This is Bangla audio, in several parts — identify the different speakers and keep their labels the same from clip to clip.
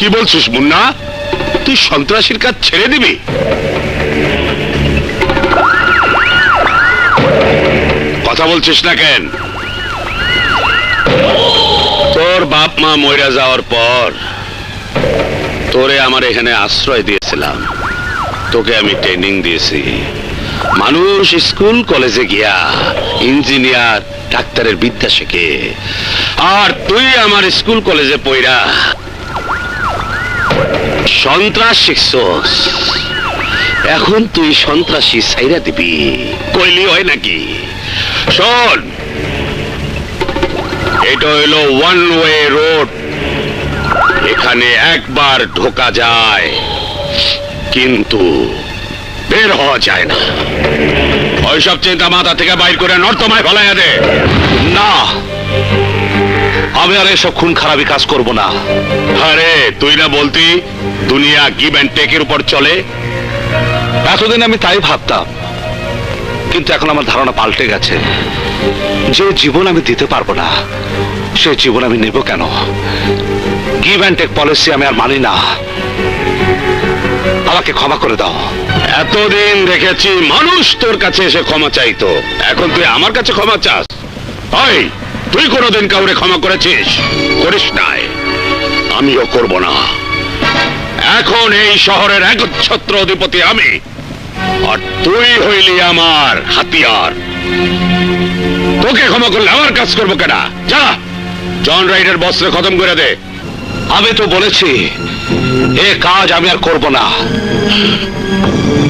Speaker 1: কি বলছিস, মুন্না? তুই সন্ত্রাসীর কাজ ছেড়ে দিবি? কথা বলছিস না কেন? তোর বাপ মা মইরা যাওয়ার পর তোরে আমার এখানে আশ্রয় দিয়েছিলাম। তোকে আমি ট্রেনিং দিয়েছি। মানুষ স্কুল, কলেজে গিয়া ইঞ্জিনিয়ার, ডাক্তারের বিদ্যা শেখে। আর তুই আমার স্কুল, কলেজে পইরা সন্ত্রাস শিখছস এখন তুই সন্ত্রাসী সাইরা দিবি। কইলি হয় নাকি? শোন। এটা হইল ওয়ান ওয়ে রোড এখানে একবার ঢোকা যায়, কিন্তু বের হওয়া যায় না। ওইসব চিন্তা মাথা থেকে বাইর করে নর্তমায় ফেলাইয়া দে।
Speaker 2: না। আমি আর এসব খুন খারাপি কাজ করব না।
Speaker 1: আরে তুই না বলতি দুনিয়া গিভ অ্যান্ড টেকের উপর চলে?
Speaker 2: এতদিন আমি তাই ভাবতাম কিন্তু এখন আমার ধারণা পাল্টে গেছে। যে জীবন আমি দিতে পারব না সে জীবন আমি নেব কেন? গিভ অ্যান্ড টেক পলিসি আমি আর মানি না। আমাকে ক্ষমা করে দাও।
Speaker 1: এতদিন দেখেছি মানুষ তোর কাছে এসে ক্ষমা চাইতো। এখন তুই আমার কাছে ক্ষমা চাস। ওই তুই কোনোদিন কাউরে ক্ষমা করেছিস? করিস নাই। আমিও করব না। এখন এই শহরের একচ্ছত্র অধিপতি আমি। আর তুই হইলি আমার হাতিয়ার। তোকে ক্ষমা করলে আমার কাজ করব কেনা যা, জন রাইডের বস্ত্রে খতম করে দে।
Speaker 2: আমি তো বলেছি, এ কাজ আমি আর করব না।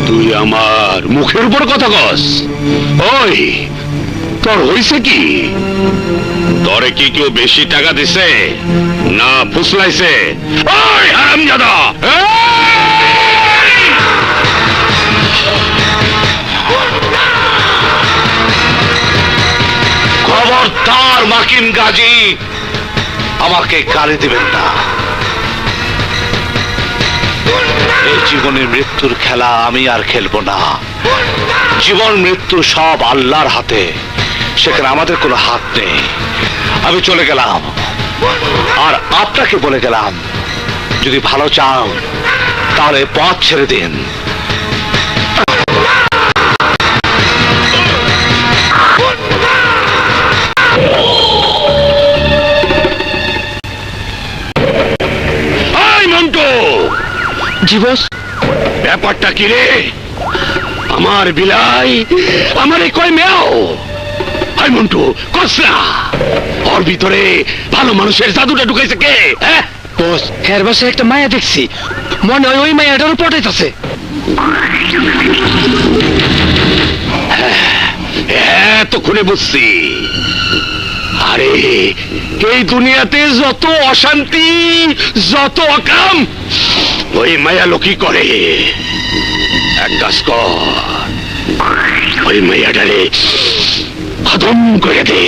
Speaker 1: তুই আমার মুখের উপর কথা কস। ওই তোর হইছে কি? তোরে কি কেউ বেশি টাকা দিছে? না, ফুসলাইছে? ওই হারামজাদা!
Speaker 2: খবরদার মাকিম গাজী, আমাকে গালি দিবেন না। এই জীবনের মৃত্যুর খেলা আমি আর খেলব না। জীবন মৃত্যু সব আল্লাহর হাতে। সেখানে আমাদের কোনো হাত নেই। আমি চলে গেলাম। আর আপনাকে বলে গেলাম যদি ভালো চান তাহলে পথ ছেড়ে দিন।
Speaker 1: ওই মন্টু!
Speaker 3: জি
Speaker 1: ব্যাপারটা কি রে? আমার বিলাই আমার এই কয় মেয়াও? হাই মন্টু কসলা ওর ভিতরে ভালো মানুষের জাদুটা ঢুকাইছে কে? হ্যাঁ?
Speaker 3: বস এর বাসে একটা মায়া দেখছি। মনে হয় ওই মায়াটার পটাইতেছে
Speaker 1: এতক্ষণে বুঝছি। আরে এই দুনিয়াতে যত অশান্তি যত অকাম ওই মায়া লোকই করে। এক কাজ কর। ওই মায়াটারে খতম করে দে